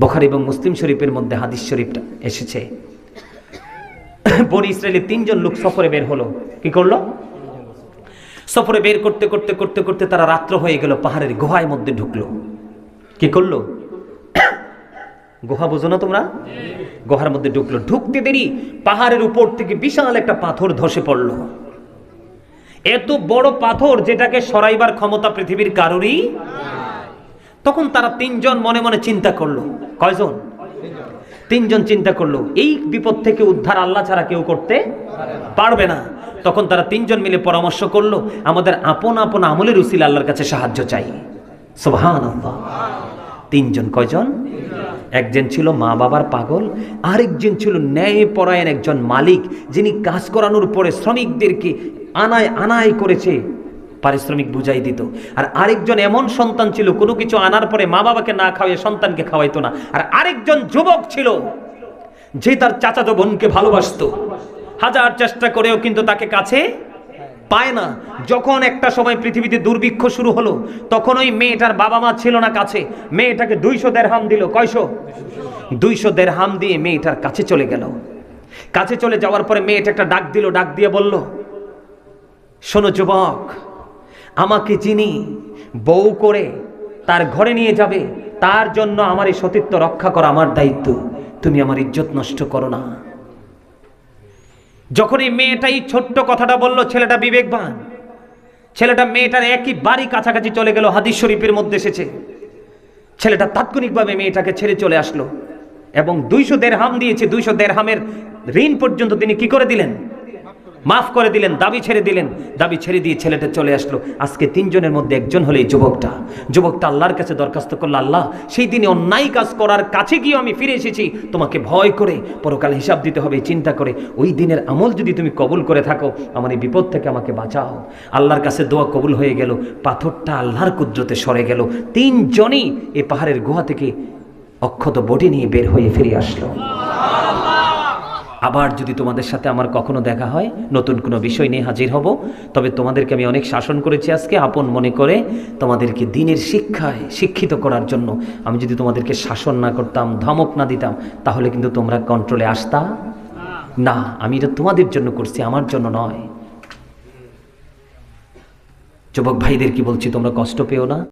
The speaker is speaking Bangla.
বখারি এবং মুসলিম শরীফের মধ্যে হাদিস শরীফটা এসেছে। বনি ইসরায়েলের তিনজন লোক সফরে বের হলো। কি করল? সফরে বের করতে করতে করতে করতে তারা রাত্র হয়ে গেল, পাহাড়ের গুহায় মধ্যে ঢুকলো। কি করল? গুহা বোঝো না তোমরা? গুহার মধ্যে ঢুকলো। ঢুকতে দেরি, পাহাড়ের উপর থেকে বিশাল একটা পাথর ধসে পড়ল। এত বড় পাথর যেটাকে সরাইবার ক্ষমতা পৃথিবীর কারোরই তখন তারা তিনজন মনে মনে চিন্তা করল। কয়জন? তিনজন চিন্তা করল, এই বিপদ থেকে উদ্ধার আল্লাহ ছাড়া কেউ করতে পারবে না। তখন তারা তিনজন মিলে পরামর্শ করল, আমাদের আপন আপন আমলের উসিল আল্লাহর কাছে সাহায্য চাই। সুবহান তিনজন কয়জন? একজন ছিল মা বাবার পাগল, আরেকজন ছিল ন্যায় পরায়ণ একজন মালিক, যিনি কাজ করানোর পরে শ্রমিকদেরকে আনায় আনায় করেছে। পারিশ্রমিক বুঝাই দিত। আর আরেকজন এমন সন্তান ছিল, কোনো কিছু আনার পরে মা বাবাকে না খাওয়াই সন্তানকে খাওয়াইতো না। আর আরেকজন যুবক ছিল, যে তার চাচাতো বোনকে ভালোবাসতো। হাজার চেষ্টা করেও কিন্তু তাকে কাছে পায় না। যখন একটা সময় পৃথিবীতে দুর্ভিক্ষ শুরু হলো, তখন ওই মেয়েটার বাবা মা ছিল না কাছে। মেয়েটাকে দুইশো দেড়হাম দিল। কয়শো? দুইশো দেড়হাম দিয়ে মেয়েটার কাছে চলে গেল। কাছে চলে যাওয়ার পরে মেয়েটা একটা ডাক দিল, ডাক দিয়ে বলল, শোনো যুবক আমাকে চিনি বউ করে তার ঘরে নিয়ে যাবে, তার জন্য আমার এই সতীত্ব রক্ষা করা আমার দায়িত্ব। তুমি আমার ইজ্জত নষ্ট করো না। যখন এই মেয়েটা, এই ছোট্ট কথাটা বলল, ছেলেটা বিবেকবান। ছেলেটা মেয়েটার একই বাড়ি কাছাকাছি চলে গেল, হাদিস শরীফের মধ্যে এসেছে। ছেলেটা তাৎক্ষণিকভাবে মেয়েটাকে ছেড়ে চলে আসলো এবং দুইশো দেড়হাম দিয়েছে, দুইশো দেড়হামের ঋণ পর্যন্ত তিনি কি করে দিলেন? মাফ করে দিলেন, দাবি ছেড়ে দিলেন। দাবি ছেড়ে দিয়ে ছেলেটা চলে আসলো। আজকে তিনজনের মধ্যে একজন হলো এই যুবকটা। যুবকটা আল্লাহর কাছে দরখাস্ত করল, আল্লাহ, সেই দিনে অন্যায় কাজ করার কাছে গিয়ে আমি ফিরে এসেছি। তোমাকে ভয় করে, পরকাল হিসাব দিতে হবে, চিন্তা করে। ওই দিনের আমল যদি তুমি কবুল করে থাকো, আমার এই বিপদ থেকে আমাকে বাঁচাও। আল্লাহর কাছে দোয়া কবুল হয়ে গেল। পাথরটা আল্লাহর কুদ্রতে সরে গেল। তিনজনই এ পাহাড়ের গুহা থেকে অক্ষত বডি নিয়ে বের হয়ে ফিরে আসলো। আবার যদি তোমাদের সাথে আমার কখনো দেখা হয়, নতুন কোনো বিষয় নিয়ে হাজির হব, তবে তোমাদেরকে আমি অনেক শাসন করেছি আজকে, আপন মনে করে তোমাদেরকে দিনের শিক্ষায় শিক্ষিত করার জন্য। আমি যদি তোমাদেরকে শাসন না করতাম, ধমক না দিতাম, তাহলে কিন্তু তোমরা কন্ট্রোলে আসতা? না, আমি এটা তোমাদের জন্য করছি, আমার জন্য নয়। যুবক ভাইদের কি বলছি, তোমরা কষ্ট পেও না?